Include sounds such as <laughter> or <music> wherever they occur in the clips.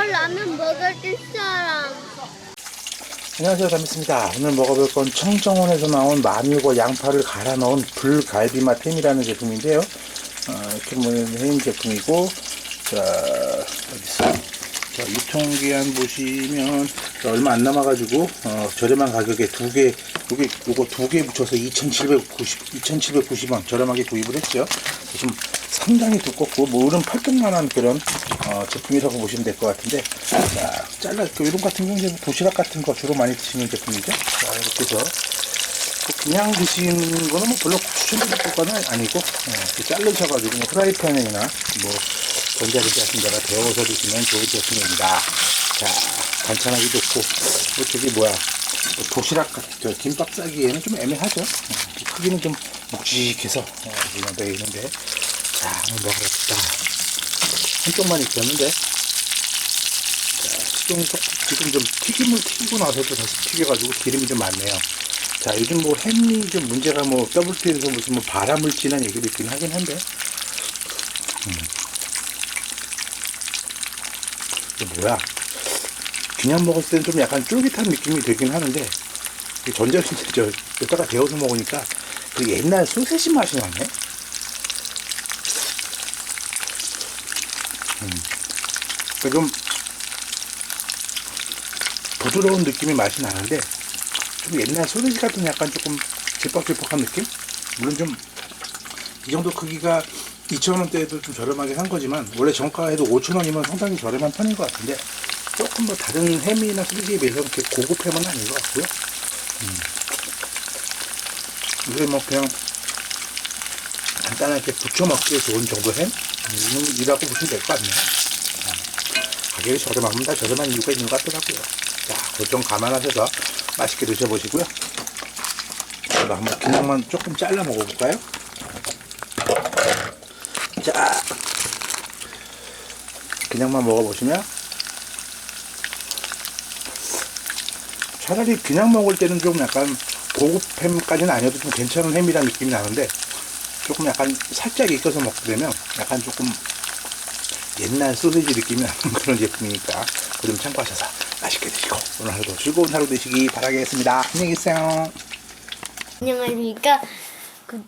이거 라면 먹을 사람. 안녕하세요 담있습니다 오늘 먹어볼 건 청정원에서 나온 마늘과 양파를 갈아 넣은 불갈비맛 햄이라는 제품인데요 어, 이렇게 보면 햄 제품이고 자 어디 있어 자 유통기한 보시면 자, 얼마 안 남아가지고 어, 저렴한 가격에 두 개 요게 요거 두 개 붙여서 2,790 2,790원 저렴하게 구입을 했죠. 좀 상당히 두껍고 뭐 어른 팔뚝만한 그런 어, 제품이라고 보시면 될 것 같은데 자 잘라 그 이런 같은 경우는 도시락 같은 거 주로 많이 드시는 제품이죠. 자 이렇게 해서 그 그냥 드시는 거는 뭐 별로 추천드릴 거는 아니고 어, 이렇게 자르셔가지고 그냥 프라이팬이나 뭐 전자레인지 같은 데가 데워서 드시면 좋은 제품입니다. 자 반찬하기 좋고 뭐 저기 뭐야 뭐 도시락 같은 저 김밥 싸기에는 좀 애매하죠. 어, 크기는 좀 묵직해서 어, 그냥 되어 있는데. 자 한번 먹어봅시다. 한쪽만 익혔는데. 자 지금, 좀- 지금 좀 튀김을 튀기고 나서도 다시 튀겨가지고 기름이 좀 많네요. 자 요즘 뭐 햄이 좀 문제가 뭐 WTO에서 무슨 뭐 바람을 찌는 얘기도 있긴 하긴 한데. 음. 이게 뭐야? 그냥 먹었을 때는 좀 약간 쫄깃한 느낌이 들긴 하는데 이 전자레인지 <laughs> 저 여기다가 데워서 먹으니까 그 옛날 소세지 맛이 나네. 그좀 부드러운 느낌의 맛이 나는데 좀 옛날 소세지 같은 약간 조금 질퍽질퍽한 느낌? 물론 좀 이 정도 크기가 2,000원대에도 좀 저렴하게 산 거지만 원래 정가에도 5,000원이면 상당히 저렴한 편인 것 같은데 조금 뭐 다른 햄이나 소세지에 비해서 그렇게 고급 햄은 아닌 것 같고요. 음. 이게 뭐 그냥 간단하게 부쳐 먹기에 좋은 정도 햄이라고 보시면 될 것 같네요. 가격이 저렴하면 다 저렴한 이유가 있는 것 같더라고요. 자, 그거 좀 감안하셔서 맛있게 드셔보시고요. 한번 그냥만 조금 잘라 먹어볼까요? 그냥만 먹어보시면 차라리 그냥 먹을 때는 좀 약간 고급 햄까지는 아니어도 좀 괜찮은 햄이라는 느낌이 나는데 조금 약간 살짝 익혀서 먹게 되면 약간 조금 옛날 소세지 느낌이 나는 <laughs> 그런 제품이니까 그점 참고하셔서 맛있게 드시고 오늘 하루도 즐거운 하루 되시기 바라겠습니다. 안녕히 계세요. 안녕하십니까. 구,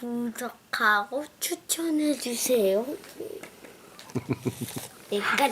구독하고 추천해주세요. 내가